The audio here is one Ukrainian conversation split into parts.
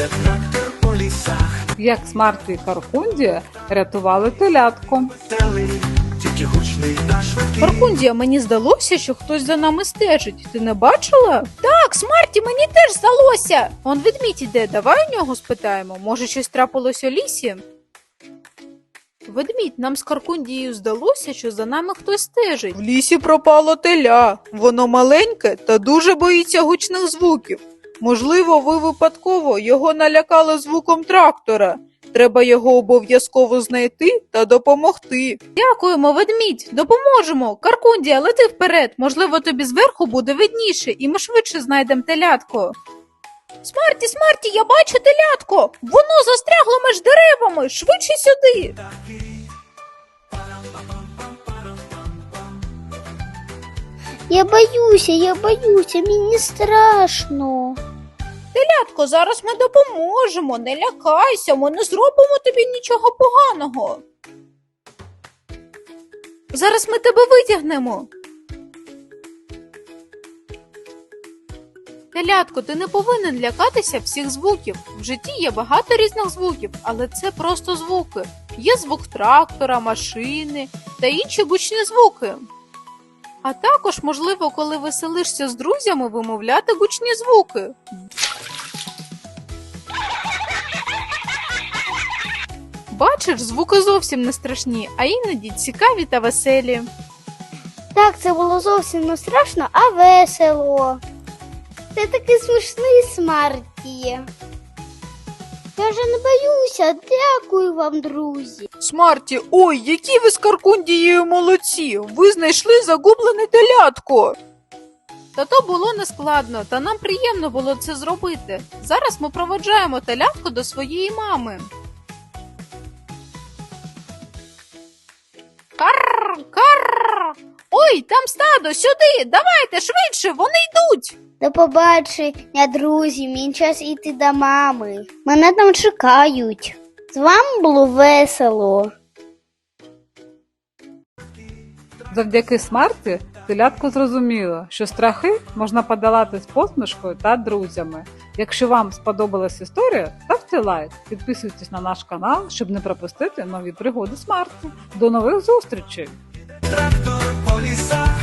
їде трактор по лісах, Як Смарті і Кархундія рятували телятко. веселий, тільки гучний та швидкий. Паркундія, мені здалося, що хтось за нами стежить. Ти не бачила? Так, Смарті, мені теж здалося. Он ведмідь іде, давай у нього спитаємо. Може, щось трапилось у лісі? Ведмідь, нам з Каркундією здалося, що за нами хтось стежить. В лісі пропало теля. Воно маленьке та дуже боїться гучних звуків. Можливо, ви випадково його налякали звуком трактора. Треба його обов'язково знайти та допомогти. Дякуємо, ведмідь, допоможемо. Каркундія, лети вперед. Можливо, тобі зверху буде видніше, і ми швидше знайдемо телятко. Смарті, Смарті, я бачу телятко. Воно застрягло між деревами. Швидше сюди. Я боюся, я боюся, мені страшно. Телятко, зараз ми допоможемо. Не лякайся, ми не зробимо тобі нічого поганого. Зараз ми тебе витягнемо. Телятко, ти не повинен лякатися всіх звуків. В житті є багато різних звуків, але це просто звуки. Є звук трактора, машини та інші гучні звуки. А також, можливо, коли веселишся з друзями, вимовляти гучні звуки. Бачиш, звуки зовсім не страшні, а іноді цікаві та веселі. Так, це було зовсім не страшно, а весело. Ти такий смішний, Смарті. Я вже не боюся. Дякую вам, друзі. Смарті, ой, які ви з Каркундією молодці! Ви знайшли загублене телятко. Та то було нескладно, та нам приємно було це зробити. Зараз ми проводжаємо телятко до своєї мами. Карр, карр. Ой, там стадо, сюди! Давайте швидше, вони йдуть. До побачення, друзі. Мені час іти до мами. Мене там чекають. З вами було весело. Завдяки Смарті телятко зрозуміло, що страхи можна подолати з посмішкою та друзями. Якщо вам сподобалась історія, ставте лайк, підписуйтесь на наш канал, щоб не пропустити нові пригоди Смарті. До нових зустрічей! Трактор по лісах,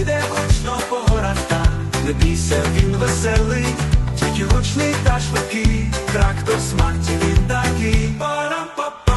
іде гучно по горах там. Не бійся, він веселий, тільки гучний та швидкий. Трактор смарті він такий. Парам-пам.